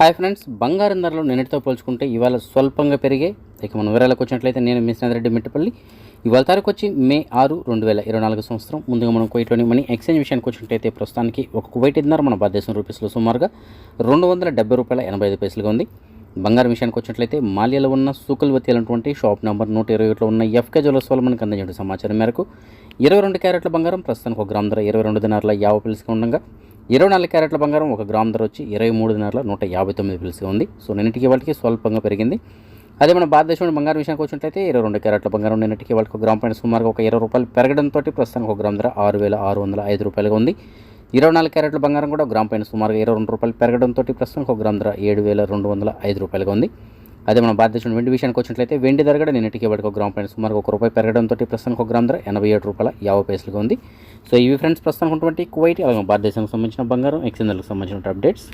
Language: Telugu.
హాయ్ ఫ్రెండ్స్ బంగారం ధరలు నిన్నటితో పోల్చుకుంటే ఇవాళ స్వల్పంగా పెరిగాయి ఇక మన వివరాలకు వచ్చినట్లయితే నేను మిస్ రెడ్డి మిట్టపల్లి ఇవాళ తారీఖు వచ్చి మే ఆరు రెండు వేల ఇరవై నాలుగు సంవత్సరం. ముందుగా మనం కువైట్లోని మనీ ఎక్స్చేంజ్ విషయానికి వచ్చినట్లయితే ప్రస్తుతానికి ఒక కువైట్ ఇద్దరు మన భారతదేశం రూపీస్లో సుమారుగా రెండు వందల డెబ్బై రూపాయల ఎనభై ఐదు పైసలుగా ఉంది. బంగారం విషయానికి వచ్చినట్లయితే మాల్యాలో ఉన్న సూకల్వతి అనేటువంటి షాప్ నెంబర్ నూట ఇరవై ఒకటిలో ఉన్న ఎఫ్కే జ్యువెలర్స్ వల్ల మనకు అందించిన సమాచారం మేరకు ఇరవై రెండు క్యారెట్ల బంగారం ప్రస్తుతానికి ఒక గ్రామ్ ధర ఇరవై రెండు దినారుల యాభై పిలుసుగా ఉండగా ఇరవై నాలుగు క్యారెట్ల బంగారం ఒక గ్రామ్ ధర వచ్చి ఇరవై మూడు నెలల నూట యాభై తొమ్మిది పిలుసుగా ఉంది. సో నిన్నటికి వాళ్ళకి స్వల్పంగా పెరిగింది. అదే మన భారతదేశంలో బంగారం విషయానికి వచ్చినట్లయితే ఇరవై రెండు క్యారెట్ల బంగారం నిన్నటికి వాళ్ళకి ఒక గ్రామ్ పైన సుమారుగా ఒక ఇరవై రూపాయలు పెరగడంతో ప్రస్తుతానికి ఒక గ్రామ్ ధర ఆరు వేల ఆరు వందల ఐదు రూపాయలుగా ఉంది. ఇరవై నాలుగు క్యారెట్ల బంగారం కూడా గ్రామ్ పైన సుమారుగా ఇరవై రెండు రూపాయలు పెరగడంతో ప్రస్తుతానికి ఒక గ్రామ్ ధర ఏడు వేల రెండు వందల ఐదు రూపాయలుగా ఉంది. అదే మన భారతదేశంలో వెండి విషయానికి వచ్చినట్లయితే వెండి ధర కూడా నిన్నటికి వాటికి ఒక గ్రామ్ పైన సుమారు ఒక రూపాయి పెరగడంతో ప్రస్తుతానికి ఒక గ్రామ్ ధర ఎనభై ఏడు రూపాయల యాభై పైసలుగా ఉంది. సో ఇవి ఫ్రెండ్స్ ప్రస్తుతానికి ఉన్నటువంటి కువైట్ అలాగే భారతదేశానికి సంబంధించిన బంగారం ఎక్స్చేంజ్లకు సంబంధించిన అప్డేట్స్.